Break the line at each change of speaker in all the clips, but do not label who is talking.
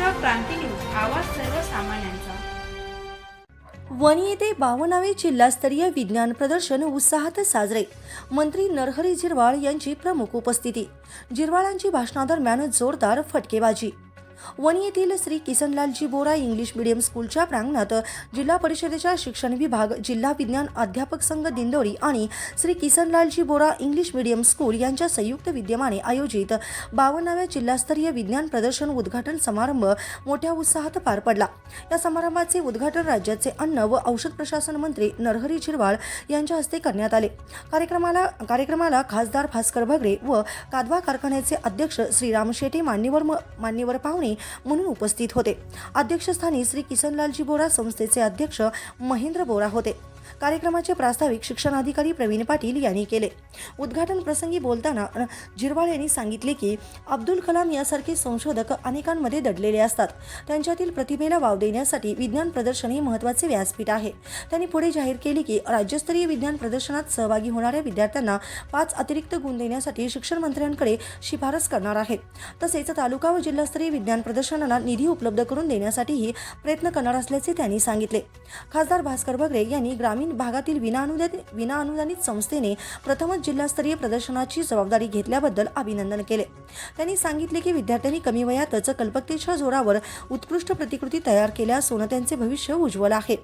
Maharashtra Kranti news आवाज सर्वसामान्यांचा.
वणी येथे बावनावे जिल्हास्तरीय विज्ञान प्रदर्शन उत्साहात साजरे. मंत्री नरहरी झिरवाळ यांची प्रमुख उपस्थिती. झिरवाळांची भाषणादरम्यान जोरदार फटकेबाजी. वणी येथील श्री किसनलालजी बोरा इंग्लिश मीडियम स्कूलच्या प्रांगणात जिल्हा परिषदेच्या शिक्षण विभाग जिल्हा विज्ञान अध्यापक संघ दिंडोरी आणि Shri Kisanlalji Bora English medium school यांच्या संयुक्त विद्यमाने आयोजित बावन्नाव्या जिल्हास्तरीय विज्ञान प्रदर्शन उद्घाटन समारंभ मोठ्या उत्साहात पार पडला. या समारंभाचे उद्घाटन राज्याचे अन्न व औषध प्रशासन मंत्री नरहरी झिरवाळ यांच्या हस्ते करण्यात आले. कार्यक्रमाला कार्यक्रमाला खासदार भास्कर भगरे व कादवा कारखान्याचे अध्यक्ष श्रीराम शेटे मान्यवर म- मान्यवर पाहुणे म्हणून उपस्थित होते. अध्यक्षस्थानी श्री किसनलालजी बोरा संस्थेचे अध्यक्ष महेंद्र बोरा होते. कार्यक्रमाचे प्रास्ताविक शिक्षणाधिकारी प्रवीण पाटील यांनी केले. उद्घाटन प्रसंगी बोलताना जिरवाळ यांनी सांगितले की अब्दुल कलाम यासारखे संशोधक अनेकांमध्ये दडलेले असतात. त्यांच्यातील प्रतिभेला वाव देण्यासाठी विज्ञान प्रदर्शन हे महत्त्वाचे व्यासपीठ आहे. त्यांनी पुढे जाहीर केले की राज्यस्तरीय विज्ञान प्रदर्शनात सहभागी होणाऱ्या विद्यार्थ्यांना पाच अतिरिक्त गुण देण्यासाठी शिक्षण मंत्र्यांकडे शिफारस करणार आहेत. तसेच तालुका व जिल्हास्तरीय विज्ञान प्रदर्शनाला निधी उपलब्ध करून देण्यासाठीही प्रयत्न करणार असल्याचे त्यांनी सांगितले. खासदार भास्कर बगरे यांनी ग्रामीण ग्रामीण भागातील विनाअनुदानित विनाअनुदानित संस्थेने प्रथमच जिल्हास्तरीय प्रदर्शनाची जबाबदारी घेतल्याबद्दल अभिनंदन केले. त्यांनी सांगितले की विद्यार्थ्यांनी कमी वयातच कल्पकतेच्या जोरावर उत्कृष्ट प्रतिकृती तयार केल्या असून त्यांचे भविष्य उज्ज्वल आहे.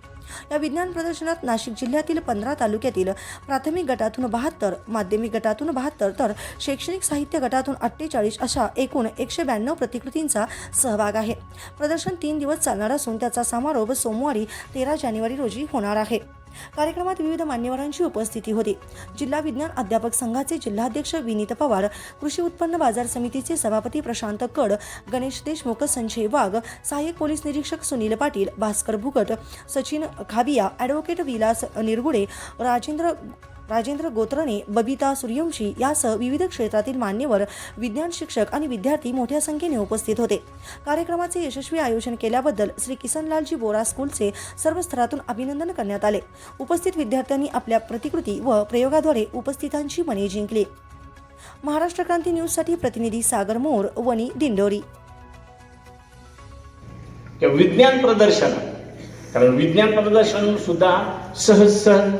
या विज्ञान प्रदर्शनात नाशिक जिल्ह्यातील पंधरा तालुक्यातील प्राथमिक गटातून बहात्तर माध्यमिक गटातून बहात्तर तर शैक्षणिक साहित्य गटातून अठ्ठेचाळीस अशा एकूण एकशे ब्याण्णव प्रतिकृतींचा सहभाग आहे. प्रदर्शन तीन दिवस चालणार असून त्याचा समारोप सोमवारी तेरा जानेवारी रोजी होणार आहे. कार्यक्रमात विविध मान्यवरांची उपस्थिती होती. जिल्हा विज्ञान अध्यापक संघाचे जिल्हाध्यक्ष विनीत पवार कृषी उत्पन्न बाजार समितीचे सभापती प्रशांत कड गणेश देशमुख संजय वाघ सहाय्यक पोलीस निरीक्षक सुनील पाटील भास्कर भुकट सचिन खाबिया ॲडव्होकेट विलास निरगुडे राजेंद्र राजेंद्र गोत्रणे बबिता सूर्यवंशी यासह विविध क्षेत्रातील मान्यवर विज्ञान शिक्षक आणि विद्यार्थी मोठ्या संख्येने उपस्थित होते. कार्यक्रमाचे यशस्वी आयोजन केल्याबद्दल श्री किसनलालजी बोरा स्कूलचे सर्व स्तरातून अभिनंदन करण्यात आले. उपस्थित विद्यार्थ्यांनी आपल्या प्रतिकृती व प्रयोगाद्वारे उपस्थितांची मने जिंकली. महाराष्ट्र क्रांती न्यूजसाठी प्रतिनिधी सागर मोर वणी दिंडोरी.
विज्ञान प्रदर्शन कारण विज्ञान प्रदर्शन सुद्धा सहज सहज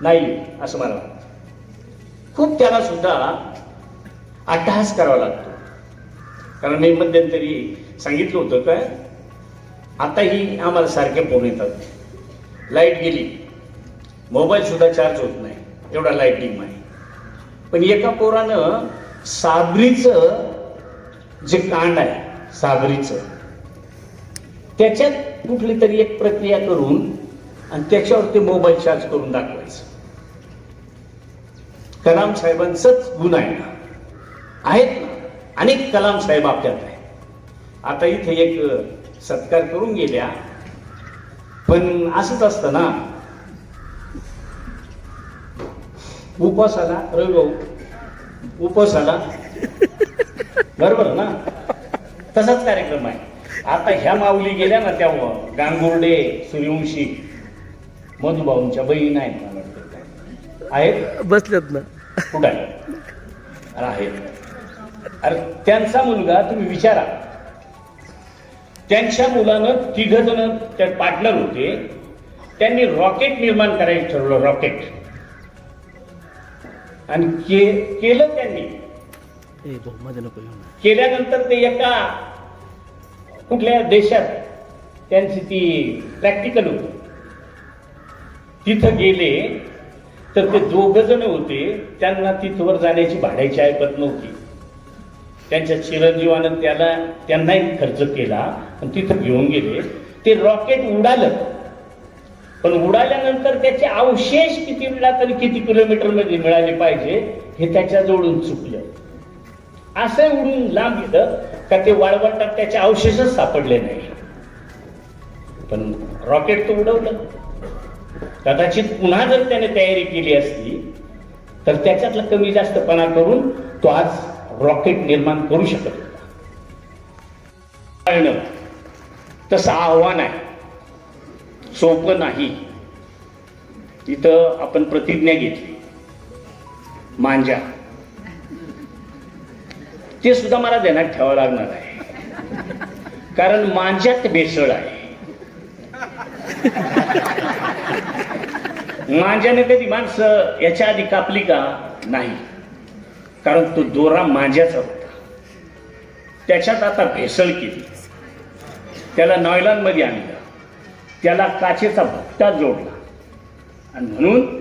नाही असं मला वाटतं खूप त्याला सुद्धा अट्टहास करावा लागतो. कारण मी मध्यंतरी सांगितलं होतं काय आताही आम्हाला सारखे फोन येतात. लाइट गेली. मोबाईलसुद्धा चार्ज होत नाही. एवढा लाईटिंग आहे. पण एका पोरानं साबरीचं जे कांड आहे साबरीचं त्याच्यात कुठली तरी एक प्रक्रिया करून आणि त्याच्यावर ते मोबाईल चार्ज करून दाखवायचं. कलाम साहेबांचंच गुण आहे ना? आहेत ना? अनेक कलाम साहेब आपल्यात आहे आता इथे एक सत्कार करून गेल्या. पण असंच असतं ना? उपवास आला रवी भाऊ उपवास आला. बरोबर ना? तसाच कार्यक्रम आहे. आता ह्या माऊली गेल्या ना त्या गांगुर्डे सूर्यवंशी मधुभाऊंच्या बहीण आहेत मला आहेत?
बसल्यात ना.
कुठं? आहे अरे आहेत अरे त्यांचा मुलगा तुम्ही विचारा. त्यांच्या मुलानं तिघ जण त्या पार्टनर होते. त्यांनी रॉकेट निर्माण करायचं ठरवलं रॉकेट. आणि के केलं त्यांनी. केल्यानंतर ते एका कुठल्या देशात त्यांची ती प्रॅक्टिकल होती. तिथं गेले. तर ते दोघ जण होते त्यांना तिथवर जाण्याची भाड्याची ऐकत नव्हती. त्यांच्या चिरंजीवानं त्याला त्यांनाही खर्च केला आणि तिथं घेऊन गेले. ते रॉकेट उडालं. पण उडाल्यानंतर त्याचे अवशेष किती मिळात आणि किती किलोमीटरमध्ये मिळाले पाहिजे हे त्याच्याजवळून चुकलं. असं उडून लांब गेलं का ते वाळवंटात त्याचे अवशेषच सापडले नाही. पण रॉकेट तर उडवलं. कदाचित पुन्हा जर त्याने तयारी केली असती तर त्याच्यातला कमी जास्तपणा करून तो आज रॉकेट निर्माण करू शकत होता. कळणं तसं आव्हान आहे सोपं नाही. इथं आपण प्रतिज्ञा घेतली. मांजा. ते सुद्धा मला ध्यानात ठेवावं लागणार आहे. कारण मांज्यात भेसळ आहे. माझ्याने कधी माणसं याच्या आधी कापली का? नाही. कारण तो दोरा माझ्याचा होता. त्याच्यात आता भेसळ केली. त्याला नॉयलॉनमध्ये आणलं. त्याला काचेचा भट्टा जोडला. आणि म्हणून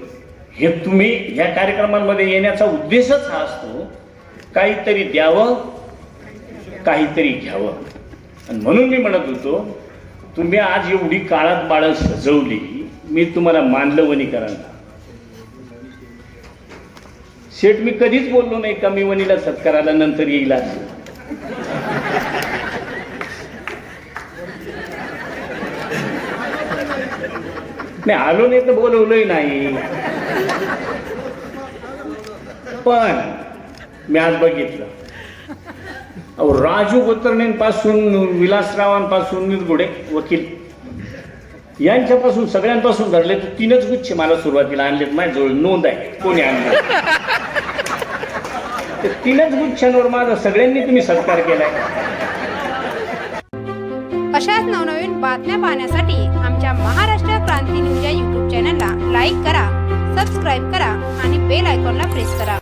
हे तुम्ही ह्या कार्यक्रमांमध्ये येण्याचा उद्देशच हा असतो काहीतरी द्यावं काहीतरी घ्यावं. आणि म्हणून मी म्हणत होतो तुम्ही आज एवढी काळात बाळं सजवली. मी तुम्हाला मानलं वनीकरांना शेठ मी कधीच बोललो नाही कमी वनीला सत्काराला नंतर येईल नाही आलो नाही तर बोलवलंही नाही. पण मी आज बघितलं. अहो राजू गोतर्णेंपासून विलासरावांपासून निर्गुडे वकील. यांच्यापासून सगळ्यांपासून धरले तर तीनच गुच्छ मला सुरुवातीला आणलेत माझ्याजवळ नोंद आहे. कोणी आणले? तर तीनच गुच्छांवर माझा सगळ्यांनी तुम्ही सत्कार केलाय.
अशाच नवनवीन बातम्या पाहण्यासाठी आमच्या महाराष्ट्र क्रांती न्यूज या यूट्यूब चॅनलला लाईक करा सबस्क्राईब करा आणि बेल आयकॉनला प्रेस करा.